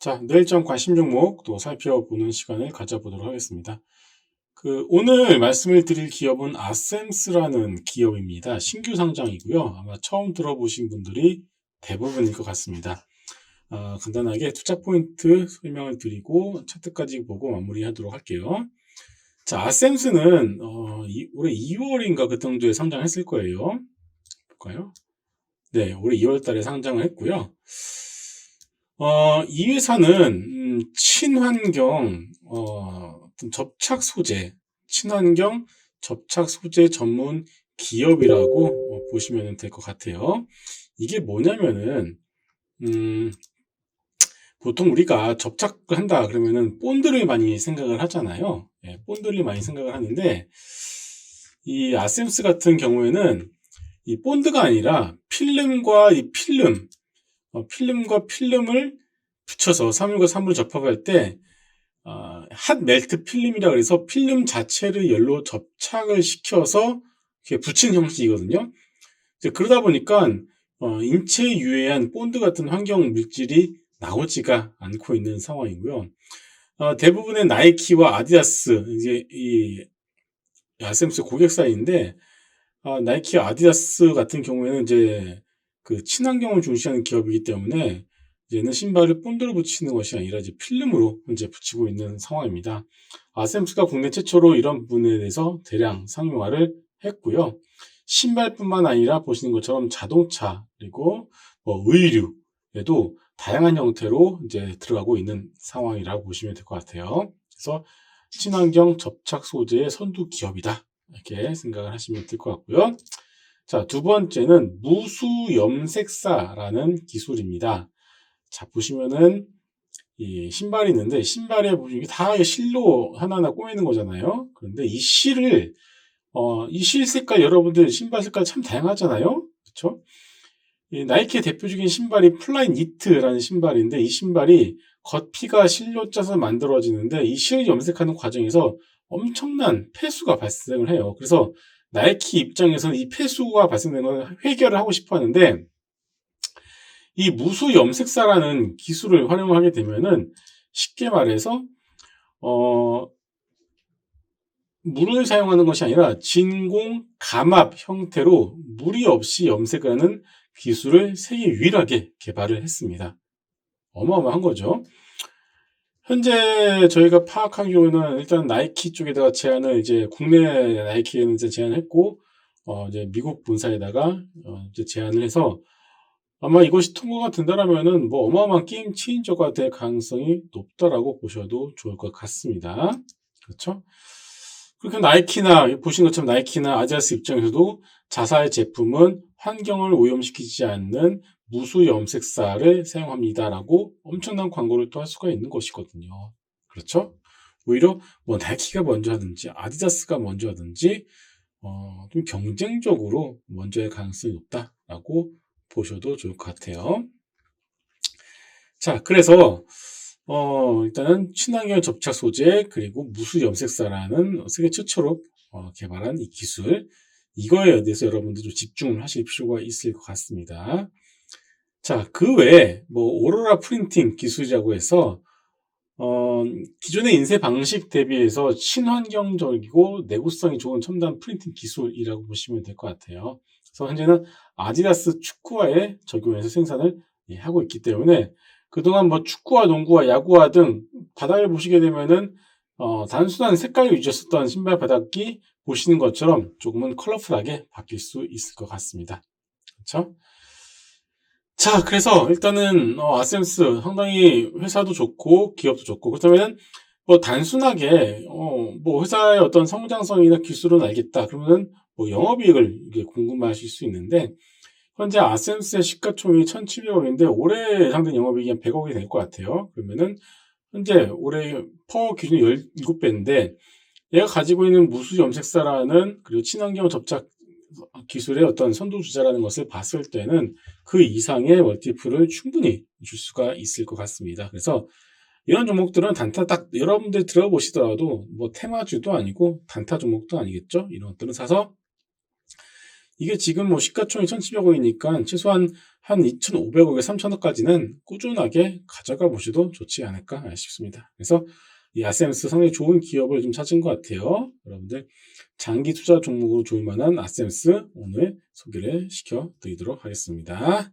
자, 내일장 관심 종목 또 살펴보는 시간을 가져보도록 하겠습니다. 그 오늘 말씀을 드릴 기업은 아셈스라는 기업입니다. 신규 상장이고요. 아마 처음 들어보신 분들이 대부분일 것 같습니다. 어, 간단하게 투자 포인트 설명을 드리고 차트까지 보고 마무리하도록 할게요. 자, 아셈스는 어, 이- 올해 2월인가 그 정도에 상장했을 거예요. 볼까요? 네, 올해 2월 달에 상장을 했고요. 어, 이 회사는 음, 친환경 어, 접착 소재, 친환경 접착 소재 전문 기업이라고 어, 보시면 될 것 같아요. 이게 뭐냐면은 음, 보통 우리가 접착을 한다 그러면은 본드를 많이 생각을 하잖아요. 예, 본드를 많이 생각을 하는데 이 아셈스 같은 경우에는 이 본드가 아니라 필름과 이 필름, 어, 필름과 필름을 붙여서 사물과 사물을 접합할 때 어, 핫 멜트 필름이라 그래서 필름 자체를 열로 접착을 시켜서 이렇게 붙인 형식이거든요. 그러다 보니까 어, 인체에 유해한 본드 같은 환경 물질이 나오지가 않고 있는 상황이고요. 어, 대부분의 나이키와 아디다스 이제 이 아셈스 고객사인데 아, 나이키와 아디다스 같은 경우에는 이제 그 친환경을 중시하는 기업이기 때문에 이제는 신발을 본드로 붙이는 것이 아니라 이제 필름으로 현재 붙이고 있는 상황입니다. 아셈스가 국내 최초로 이런 부분에 대해서 대량 상용화를 했고요. 신발뿐만 아니라 보시는 것처럼 자동차 그리고 뭐 의류에도 다양한 형태로 이제 들어가고 있는 상황이라고 보시면 될 것 같아요. 그래서 친환경 접착 소재의 선두 기업이다. 이렇게 생각을 하시면 될 것 같고요. 자, 두 번째는 무수 염색사라는 기술입니다. 자, 보시면은 이 신발이 있는데 신발에 보시면 다 실로 하나하나 꼬매는 거잖아요. 그런데 이 실을 어, 이 실 색깔 여러분들 신발 색깔 참 다양하잖아요. 그렇죠? 이 나이키의 대표적인 신발이 플라이 니트라는 신발인데 이 신발이 겉피가 실로 짜서 만들어지는데 이실 염색하는 과정에서 엄청난 폐수가 발생을 해요. 그래서 나이키 입장에서는 이 폐수가 발생되는 걸 해결을 하고 싶어 하는데 이 무수 염색사라는 기술을 활용하게 되면은 쉽게 말해서 어 물을 사용하는 것이 아니라 진공 감압 형태로 물이 없이 염색을 하는 기술을 세계 유일하게 개발을 했습니다. 어마어마한 거죠. 현재 저희가 파악하기로는 일단 나이키 쪽에다가 제안을 이제 국내 나이키에는 이제 제안을 했고 어 이제 미국 본사에다가 어 이제 제안을 해서 아마 이것이 통과가 된다라면은 뭐 어마어마한 게임 체인저가 될 가능성이 높다라고 보셔도 좋을 것 같습니다. 그렇죠? 그렇게 나이키나 보신 것처럼 나이키나 아디다스 입장에서도 자사의 제품은 환경을 오염시키지 않는 무수 염색사를 사용합니다라고 엄청난 광고를 또 할 수가 있는 것이거든요. 그렇죠? 오히려 뭐 나이키가 먼저 하든지 아디다스가 먼저 하든지 어, 좀 경쟁적으로 먼저 할 가능성이 높다라고 보셔도 좋을 것 같아요. 자, 그래서 어, 일단은 친환경 접착 소재 그리고 무수 염색사라는 세계 최초로 어, 개발한 이 기술 이거에 대해서 여러분들 좀 집중을 하실 필요가 있을 것 같습니다. 자, 그 외에 뭐 오로라 프린팅 기술이라고 해서 어, 기존의 인쇄 방식 대비해서 친환경적이고 내구성이 좋은 첨단 프린팅 기술이라고 보시면 될 것 같아요. 그래서 현재는 아디다스 축구화에 적용해서 생산을 예, 하고 있기 때문에 그동안 뭐 축구와 농구와 야구와 등 바닥을 보시게 되면은 어, 단순한 색깔을 유지했었던 신발 바닥이 보시는 것처럼 조금은 컬러풀하게 바뀔 수 있을 것 같습니다. 그렇죠? 자, 그래서 일단은 어, 아셈스 상당히 회사도 좋고 기업도 좋고 그렇다면 뭐 단순하게 어, 뭐 회사의 어떤 성장성이나 기술은 알겠다. 그러면은 뭐 영업이익을 이게 궁금하실 수 있는데 현재 아셈스의 시가총액이 1,700억인데 올해 예상된 영업이익이 한 100억이 될 것 같아요. 그러면은 현재 올해 퍼 기준이 17배인데 얘가 가지고 있는 무수 염색사라는 그리고 친환경 접착 기술의 어떤 선두주자라는 것을 봤을 때는 그 이상의 멀티플을 충분히 줄 수가 있을 것 같습니다. 그래서 이런 종목들은 단타 딱 여러분들 들어보시더라도 뭐 테마주도 아니고 단타 종목도 아니겠죠. 이런 것들은 사서 이게 지금 뭐 시가총액 1,700억이니까 최소한 한 2,500억에 3,000억까지는 꾸준하게 가져가 보셔도 좋지 않을까 싶습니다. 그래서 이 아셈스 상당히 좋은 기업을 좀 찾은 것 같아요. 여러분들 장기 투자 종목으로 좋을 만한 아셈스 오늘 소개를 시켜 드리도록 하겠습니다.